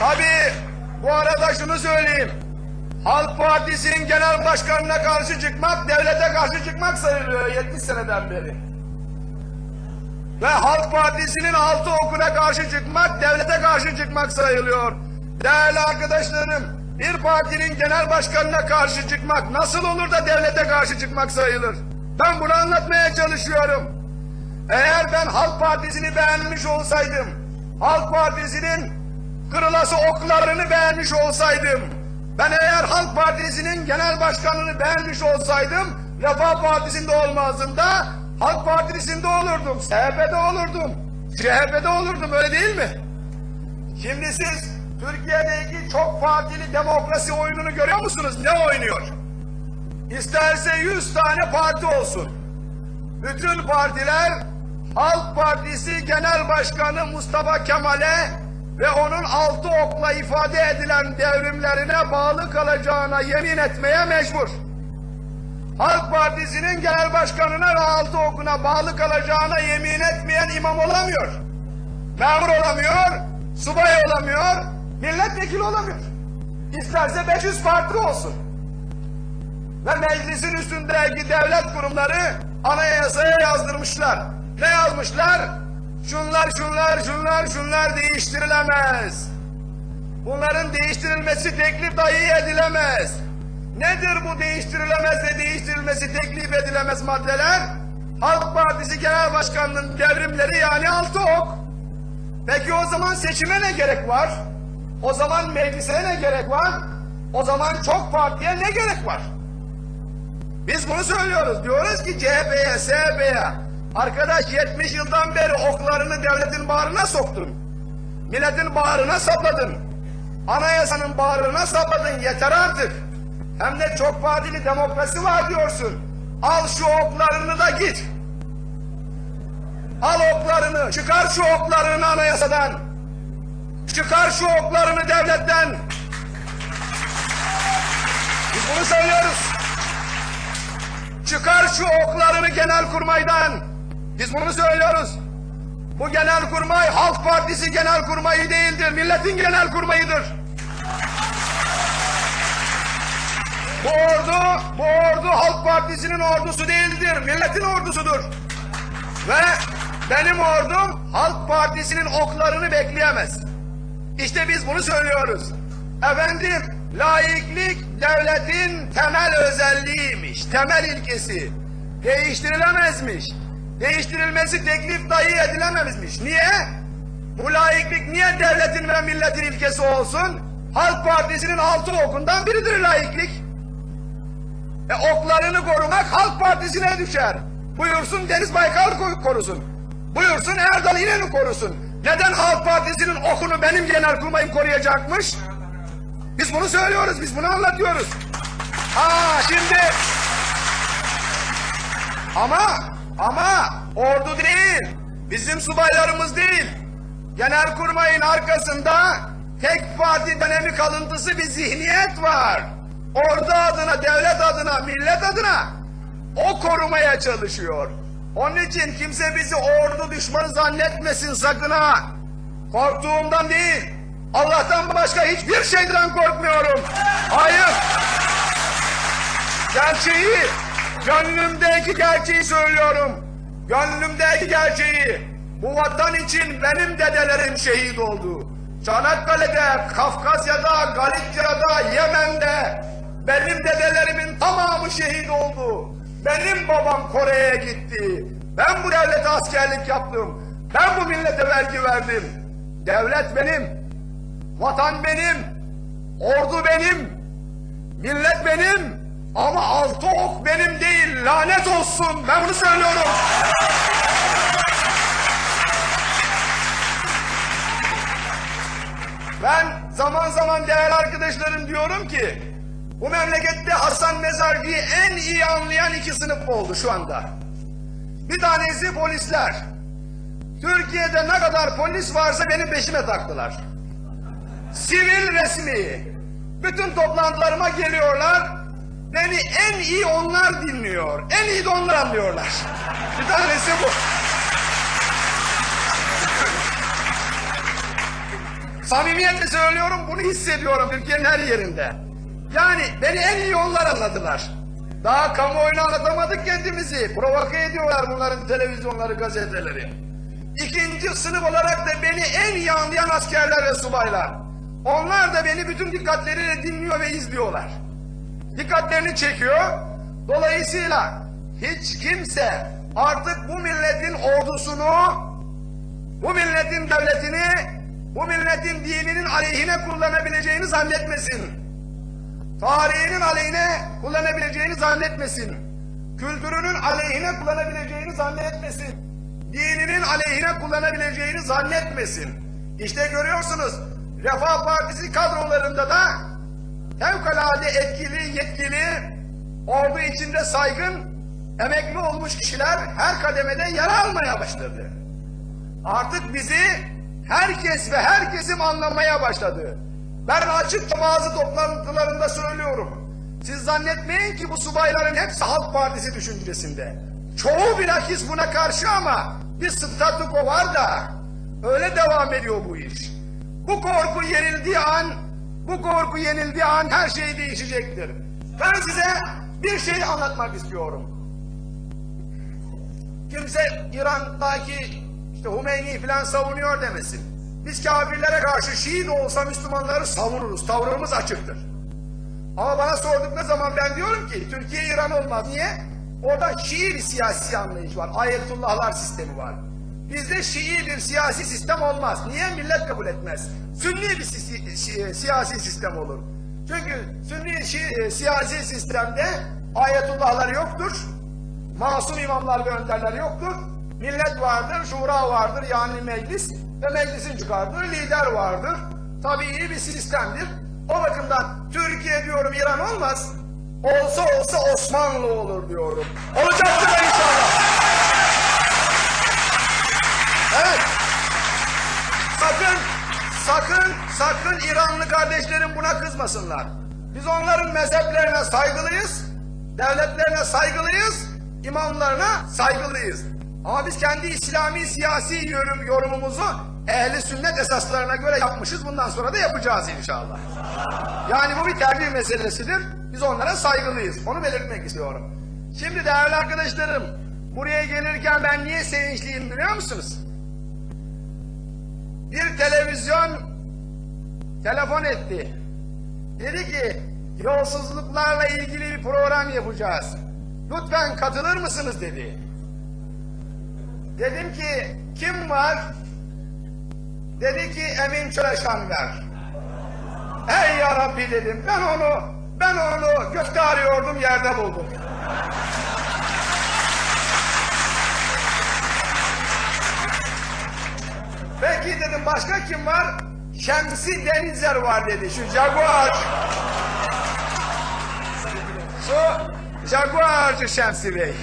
Tabii bu arada şunu söyleyeyim. Halk Partisi'nin genel başkanına karşı çıkmak, devlete karşı çıkmak sayılıyor 70 seneden beri. Ve Halk Partisi'nin altı okuna karşı çıkmak, devlete karşı çıkmak sayılıyor. Değerli arkadaşlarım, bir partinin genel başkanına karşı çıkmak nasıl olur da devlete karşı çıkmak sayılır? Ben bunu anlatmaya çalışıyorum. Eğer ben Halk Partisi'ni beğenmiş olsaydım, Halk Partisi'nin kırılası oklarını beğenmiş olsaydım, ben eğer Halk Partisi'nin genel başkanını beğenmiş olsaydım, Refah Partisi'nde olmazdım da Halk Partisi'nde olurdum, CHP'de olurdum, CHP'de olurdum öyle değil mi? Şimdi siz Türkiye'deki çok partili demokrasi oyununu görüyor musunuz? Ne oynuyor? İsterse 100 tane parti olsun. Bütün partiler Halk Partisi Genel Başkanı Mustafa Kemal'e ve onun altı okla ifade edilen devrimlerine bağlı kalacağına yemin etmeye mecbur. Halk Partisi'nin genel başkanına ve altı okuna bağlı kalacağına yemin etmeyen imam olamıyor. Memur olamıyor, subay olamıyor, milletvekili olamıyor. İsterse 500 parti olsun. Ve meclisin üstündeki devlet kurumları anayasaya yazdırmışlar. Ne yazmışlar? Şunlar, şunlar, şunlar, şunlar değiştirilemez. Bunların değiştirilmesi teklif dahi edilemez. Nedir bu değiştirilemez ve değiştirilmesi teklif edilemez maddeler? Halk Partisi Genel Başkanı'nın devrimleri yani altı ok. Peki o zaman seçime ne gerek var? O zaman meclise ne gerek var? O zaman çok partiye ne gerek var? Biz bunu söylüyoruz. Diyoruz ki CHP'ye, SHP'ye arkadaş 70 yıldan beri oklarını devletin bağrına soktun. Milletin bağrına sapladın. Anayasanın bağrına sapladın. Yeter artık. Hem de çok partili demokrasi var diyorsun. Al şu oklarını da git. Al oklarını, çıkar şu oklarını anayasadan. Çıkar şu oklarını devletten. Biz bunu söylüyoruz. Çıkar şu oklarını genel kurmaydan. Biz bunu söylüyoruz. Bu genel kurmay Halk Partisi genel kurmayı değildir. Milletin genel kurmayıdır. Bu ordu, bu ordu Halk Partisi'nin ordusu değildir. Milletin ordusudur. Ve benim ordum Halk Partisi'nin oklarını bekleyemez. İşte biz bunu söylüyoruz. Efendim, laiklik devletin temel özelliğiymiş, temel ilkesi. Değiştirilemezmiş. Değiştirilmesi teklif dahi edilememizmiş. Niye? Bu laiklik niye devletin ve milletin ilkesi olsun? Halk Partisi'nin altı okundan biridir laiklik. E oklarını korumak Halk Partisi'ne düşer. Buyursun Deniz Baykal ko- korusun. Buyursun Erdal İnönü korusun. Neden Halk Partisi'nin okunu benim genel kurmayım koruyacakmış? Biz bunu söylüyoruz, biz bunu anlatıyoruz. Ha şimdi... Ama, ama ordu değil, bizim subaylarımız değil. Genel kurmayın arkasında tek parti dönemi kalıntısı bir zihniyet var. Ordu adına, devlet adına, millet adına o korumaya çalışıyor. Onun için kimse bizi ordu düşmanı zannetmesin sakın ha. Korktuğumdan değil. Allah'tan başka hiçbir şeyden korkmuyorum. Hayır. Gerçeği, gönlümdeki gerçeği söylüyorum. Gönlümdeki gerçeği. Bu vatan için benim dedelerim şehit oldu. Çanakkale'de, Kafkasya'da, Galicia'da, Yemen'de benim dedelerimin tamamı şehit oldu. Benim babam Kore'ye gitti. Ben bu devlete askerlik yaptım. Ben bu millete vergi verdim. Devlet benim. Vatan benim. Ordu benim. Millet benim. Ama altı ok benim değil. Lanet olsun. Ben bunu söylüyorum. Ben zaman zaman değerli arkadaşlarım diyorum ki bu memlekette Hasan Mezarcı'yı en iyi anlayan iki sınıf oldu şu anda. Bir tanesi polisler. Türkiye'de ne kadar polis varsa benim peşime taktılar. Sivil resmi. Bütün toplantılarıma geliyorlar. Beni en iyi onlar dinliyor. En iyi de onlar anlıyorlar. Bir tanesi bu. Samimiyetle söylüyorum bunu hissediyorum Türkiye'nin her yerinde. Yani beni en iyi onlar anladılar. Daha kamuoyuna anlatamadık kendimizi. Provoke ediyorlar bunların televizyonları, gazeteleri. İkinci sınıf olarak da beni en iyi anlayan askerler ve subaylar. Onlar da beni bütün dikkatleriyle dinliyor ve izliyorlar. Dikkatlerini çekiyor. Dolayısıyla hiç kimse artık bu milletin ordusunu, bu milletin devletini, bu milletin dininin aleyhine kullanabileceğini zannetmesin. Tarihinin aleyhine kullanabileceğini zannetmesin. Kültürünün aleyhine kullanabileceğini zannetmesin. Dininin aleyhine kullanabileceğini zannetmesin. İşte görüyorsunuz Refah Partisi kadrolarında da fevkalade etkili, yetkili, ordu içinde saygın, emekli olmuş kişiler her kademede yer almaya başladı. Artık bizi herkes ve herkesim anlamaya başladı. Ben açıkça bazı toplantılarında söylüyorum. Siz zannetmeyin ki bu subayların hepsi Halk Partisi düşüncesinde. Çoğu bilakis buna karşı ama bir statüko var da öyle devam ediyor bu iş. Bu korku yenildiği an, bu korku yenildiği an her şey değişecektir. Ben size bir şey anlatmak istiyorum. Kimse İran'daki işte Hümeyni falan savunuyor demesin. Biz kafirlere karşı Şii de olsa Müslümanları savunuruz. Tavrımız açıktır. Ama bana sordukları zaman ben diyorum ki Türkiye İran olmaz. Niye? Orada Şii bir siyasi anlayış var. Ayetullahlar sistemi var. Bizde Şii bir siyasi sistem olmaz. Niye? Millet kabul etmez. Sünni bir si- si- siyasi sistem olur. Çünkü Sünni şi- e, siyasi sistemde ayetullahlar yoktur. Masum imamlar ve önderler yoktur. Millet vardır, şura vardır yani meclis ve meclisin çıkardığı lider vardır. Tabii bir sistemdir. O bakımdan Türkiye diyorum İran olmaz. Olsa olsa Osmanlı olur diyorum. Olacaktır inşallah. Sakın, İranlı kardeşlerim buna kızmasınlar. Biz onların mezheplerine saygılıyız, devletlerine saygılıyız, imamlarına saygılıyız. Ama biz kendi İslami siyasi yorum, yorumumuzu ehli sünnet esaslarına göre yapmışız. Bundan sonra da yapacağız inşallah. Yani bu bir tercih meselesidir. Biz onlara saygılıyız. Onu belirtmek istiyorum. Şimdi değerli arkadaşlarım, buraya gelirken ben niye sevinçliyim biliyor musunuz? Bir televizyon telefon etti. Dedi ki yolsuzluklarla ilgili bir program yapacağız. Lütfen katılır mısınız dedi. Dedim ki kim var? Dedi ki Emin Çöreşanver. Ey ya Rabbi dedim ben onu ben onu gökte arıyordum yerde buldum. Peki dedim başka kim var? Şemsi Denizer var dedi şu Jaguar. Şu Jaguarcı Şemsi Bey.